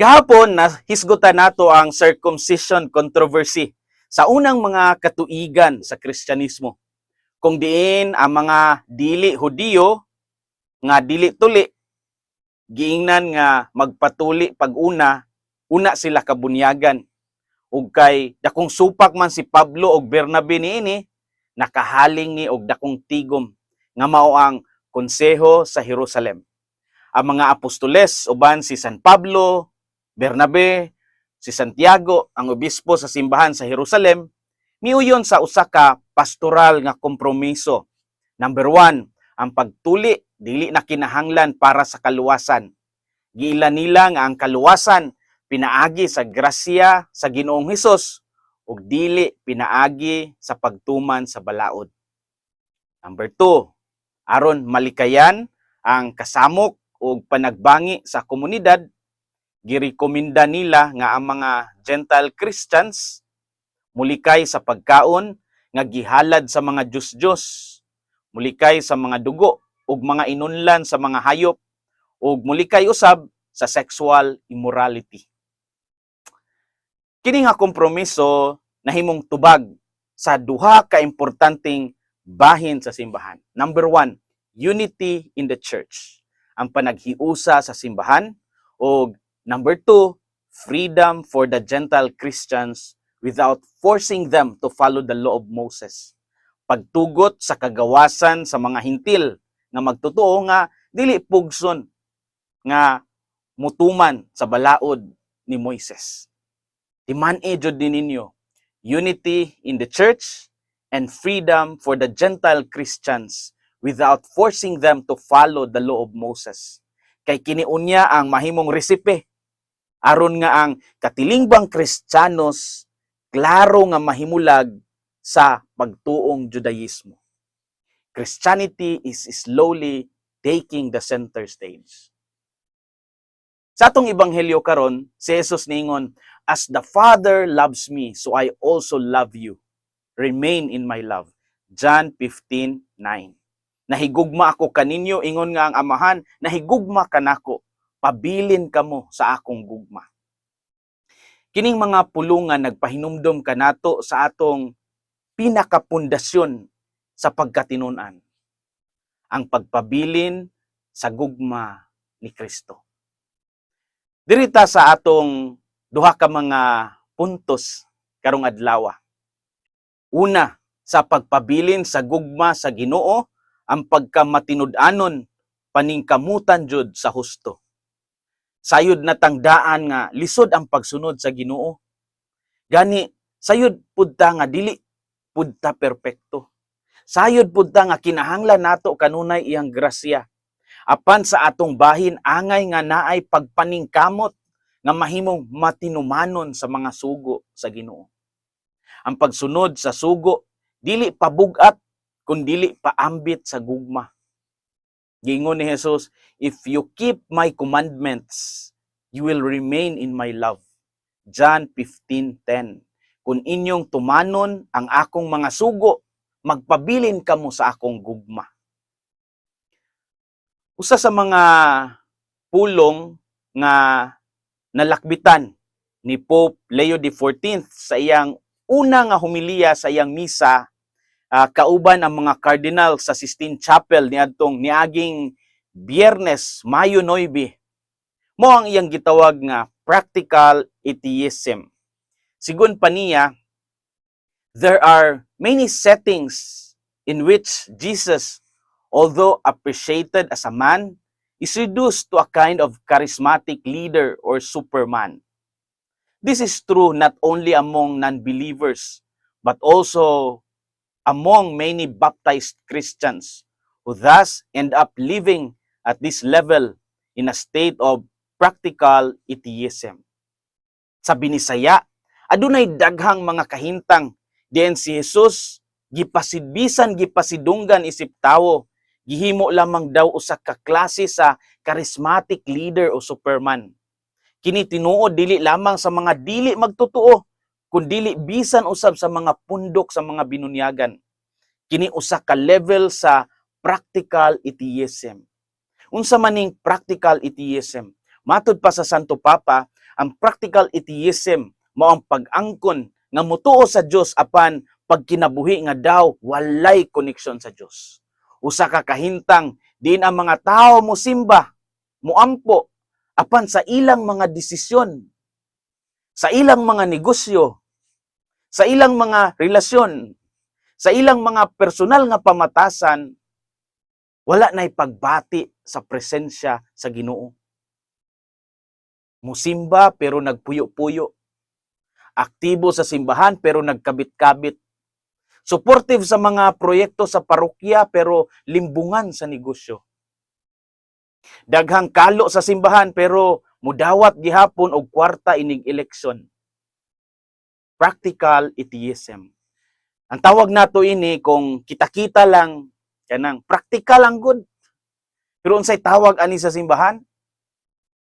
Gahapon na hisgutan nato ang circumcision controversy sa unang mga katuigan sa Kristyanismo. Kung diin ang mga dili Hudiyo nga dili tuli giingnan nga magpatuli pag una una sila kabunyagan ug kay dakong supak man si Pablo ug Bernabe niini nakahaling ni og dakong tigom nga mao ang konseho sa Jerusalem. Ang mga apostoles uban si San Pablo, Bernabe, si Santiago, ang obispo sa simbahan sa Jerusalem, miuyon sa usa ka pastoral nga kompromiso. Number one, ang pagtuli dili na kinahanglan para sa kaluwasan. Giila nila nga ang kaluwasan pinaagi sa grasya sa Ginoong Hesus ug dili pinaagi sa pagtuman sa balaod. Number two, aron malikayan ang kasamok ug panagbangi sa komunidad, girekomenda nila nga ang mga Gentile Christians mulikay sa pagkaon nga gihalad sa mga Diyos-Diyos, mulikay sa mga dugo ug mga inunlan sa mga hayop ug mulikay usab sa sexual immorality. Kini nga kompromiso nahimong tubag sa duha ka importanteng bahin sa simbahan. Number one, unity in the church. Ang panaghiusa sa simbahan. O number two, freedom for the Gentile Christians without forcing them to follow the law of Moses. Pagtugot sa kagawasan sa mga hintil nga magtotoo nga dili pugson nga mutuman sa balaod ni Moises. Timan-e jud ninyo unity in the church and freedom for the Gentile Christians without forcing them to follow the law of Moses. Kay kiniunya ang mahimong resipe aron nga ang katilingbang Kristiyanos klaro nga mahimulag sa pagtuong Judaismo. Christianity is slowly taking the center stage. Sa atong ebanghelyo karon, si Jesus ningon, As the Father loves me, so I also love you. Remain in my love. John 15:9. Nahigugma ako kaninyo ingon nga ang amahan, nahigugma kanako. Pabilin kamo sa akong gugma. Kining mga pulungan nagpahinumdom kanato sa atong pinakapundasyon sa pagkatinunan. Ang pagpabilin sa gugma ni Kristo. Dirita sa atong duha ka mga puntos karong adlaw. Una, sa pagpabilin sa gugma sa Ginoo, ang pagkamatinud-anon paningkamutan jud sa husto. Sayod na tangdaan nga lisod ang pagsunod sa Ginoo. Gani sayod pud ta nga dili pud ta perpekto. Sayod pud ta nga kinahanglan nato kanunay iyang grasya. Apan sa atong bahin angay nga naay pagpaningkamot nga mahimong matinumanon sa mga sugo sa Ginoo. Ang pagsunod sa sugo dili pabugat kun dili paambit sa gugma. Gingon ni Jesus, if you keep my commandments, you will remain in my love. John 15:10. Kung inyong tumanon ang akong mga sugo, magpabilin kamo sa akong gugma. Usa sa mga pulong nga nalakbitan ni Pope Leo XIV sa iyang una nga humiliya sa iyang misa ah, kauban ang mga cardinal sa Sistine Chapel niadtong niaging Biyernes, Mayo 9. Mo ang iyang gitawag nga practical atheism. Sigun pa niya, there are many settings in which Jesus, although appreciated as a man, is reduced to a kind of charismatic leader or superman. This is true not only among non-believers, but also among many baptized Christians who thus end up living at this level in a state of practical atheism. Sa binisaya, adunay daghang mga kahintang diyan si Jesus gipasidbisan gipasidunggan isip tawo gihimo lamang daw usa ka klase sa charismatic leader o superman. Kini tinuod dili lamang sa mga dili magtotoo kundi bisan usab sa mga pundok sa mga binunyagan. Kini usa ka level sa practical atheism. Unsa maning practical atheism? Matud pa sa Santo Papa, ang practical atheism mao ang pag-angkon nga mutuo sa Dios apan pagkinabuhi nga daw walay connection sa Dios. Usa ka kahintang din ang mga tao mo simba, muampo apan sa ilang mga desisyon, sa ilang mga negosyo, sa ilang mga relasyon, sa ilang mga personal nga pamatasan, wala na'y pagbati sa presensya sa Ginoo. Musimba pero nagpuyo-puyo. Aktibo sa simbahan pero nagkabit-kabit. Supportive sa mga proyekto sa parokya pero limbungan sa negosyo. Daghang kalo sa simbahan pero mudawat gihapon og kwarta inig eleksyon. Practical atheism. Ang tawag nato ini kung kita-kita lang kanang practical ang good. Pero unsay tawag ani sa simbahan?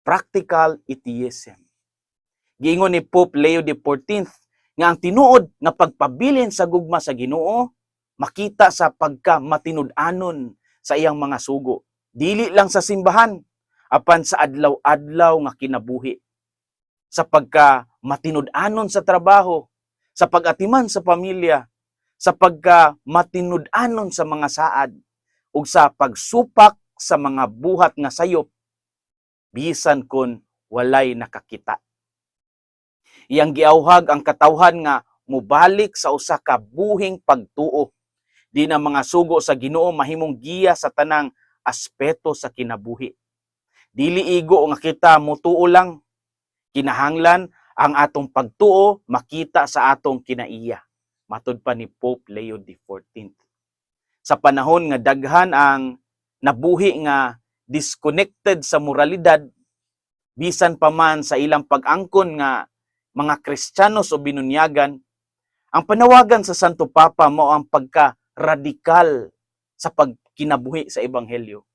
Practical atheism. Giingon ni Pope Leo XIV nga ang tinuod nga pagpabilin sa gugma sa Ginoo makita sa pagka matinud-anon sa iyang mga sugo. Dili lang sa simbahan, apan sa adlaw-adlaw nga kinabuhi. Sa pagka matinud-anon sa trabaho, sa pag-atiman sa pamilya, sa pagka matinud-anon sa mga saad, ug sa pagsupak sa mga buhat nga sayop, bisan kun walay nakakita. Iyang giawhag ang katawhan nga mubalik sa usa ka buhing pagtuo. Di na mga sugo sa Ginoo mahimong giya sa tanang aspeto sa kinabuhi. Dili igo nga kita mutuo lang. Kinahanglan ang atong pagtuo makita sa atong kinaiya. Matud pa ni Pope Leo XIV. Sa panahon nga daghan ang nabuhi nga disconnected sa moralidad, bisan pa man sa ilang pag-angkon nga mga Kristiyanos o binunyagan, ang panawagan sa Santo Papa mo ang pagka-radikal sa pagkinabuhi sa Ebanghelyo.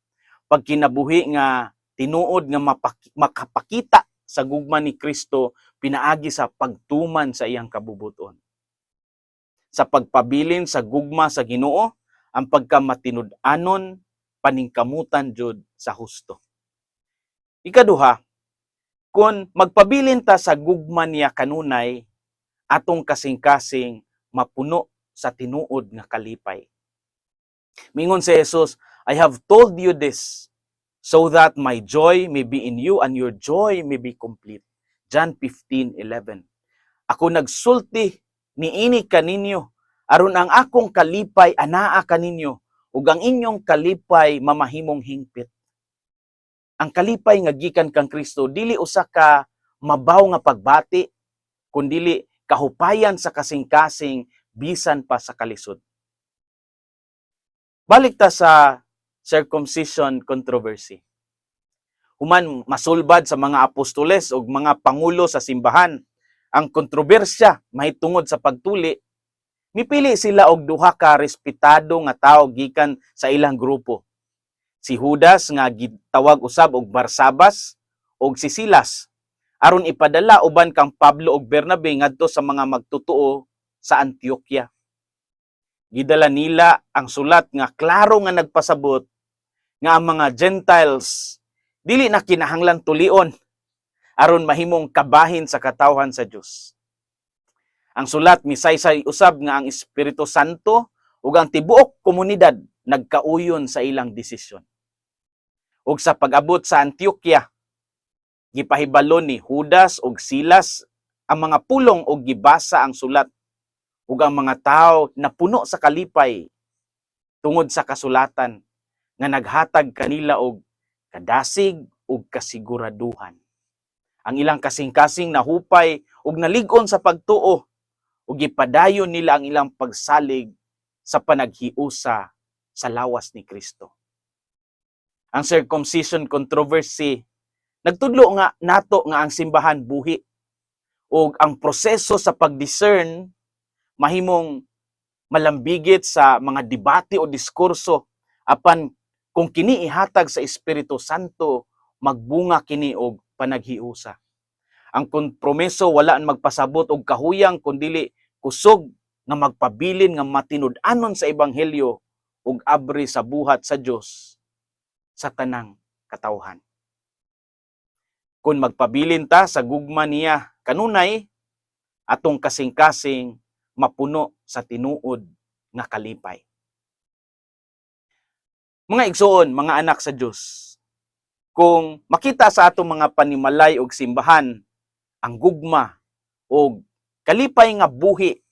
Pagkinabuhi nga tinuod nga mapaki- makapakita sa gugma ni Kristo pinaagi sa pagtuman sa iyang kabubuton. Sa pagpabilin sa gugma sa Ginoo, ang pagkamatinud-anon paningkamutan jud sa husto. Ikaduha, kung magpabilin ta sa gugma niya kanunay, atong kasing-kasing mapuno sa tinuod nga kalipay. Mingon si Jesus, I have told you this so that my joy may be in you and your joy may be complete. John 15:11. Ako nagsulti niini kaninyo aron ang akong kalipay anaa kaninyo ug ang inyong kalipay mamahimong hingpit. Ang kalipay nga gikan kang Kristo dili usa ka mabaw nga pagbati kundili kahupayan sa kasing-kasing bisan pa sa kalisod. Balik ta sa circumcision controversy. Human masulbad sa mga apostoles ug mga pangulo sa simbahan ang kontrobersya mahitungod sa pagtuli mipili sila og duha ka respetado nga tawo gikan sa ilang grupo. Si Judas nga gitawag usab og Barsabas ug si Silas aron ipadala uban kang Pablo ug Bernabe ngadto sa mga magtutuo sa Antioquia. Gidala nila ang sulat nga klaro nga nagpasabot nga ang mga Gentiles dili na kinahanglan tulion aron mahimong kabahin sa katawhan sa Dios. Ang sulat misaysay usab nga ang Espiritu Santo ug ang tibuok komunidad nagkauyon sa ilang desisyon. Ug sa pag-abot sa Antioquia, gipahibalo ni Judas ug Silas ang mga pulong ug gibasa ang sulat ug ang mga tawo napuno sa kalipay tungod sa kasulatan nga naghatag kanila og kadasig ug kasiguraduhan. Ang ilang kasing-kasing nahupay ug nalig-on sa pagtuo ug gipadayon nila ang ilang pagsalig sa panaghiusa sa lawas ni Kristo. Ang circumcision controversy nagtudlo nga nato nga ang simbahan buhi ug ang proseso sa pag-discern mahimong malambigit sa mga debate o diskurso apan kung kini ihatag sa Espiritu Santo magbunga kini og panaghiusa. Ang kompromiso wala ang magpasabot og kahuyang kundili kusog nga magpabilin nga matinud-anon sa ebanghelyo ug abri sa buhat sa Dios sa tanang katawhan. Kung magpabilin ta sa gugma niya kanunay, atong kasing-kasing mapuno sa tinuod nga kalipay. Mga igsoon, mga anak sa Dios, kung makita sa atong mga panimalay og simbahan ang gugma og kalipay nga buhi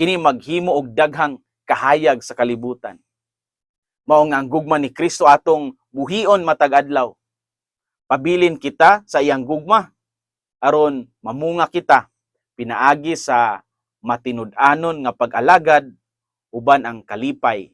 kini maghimo og daghang kahayag sa kalibutan. Mao nga ang gugma ni Kristo atong buhion matag adlaw. Pabilin kita sa iyang gugma aron mamunga kita pinaagi sa matinud-anon nga pag-alagad uban ang kalipay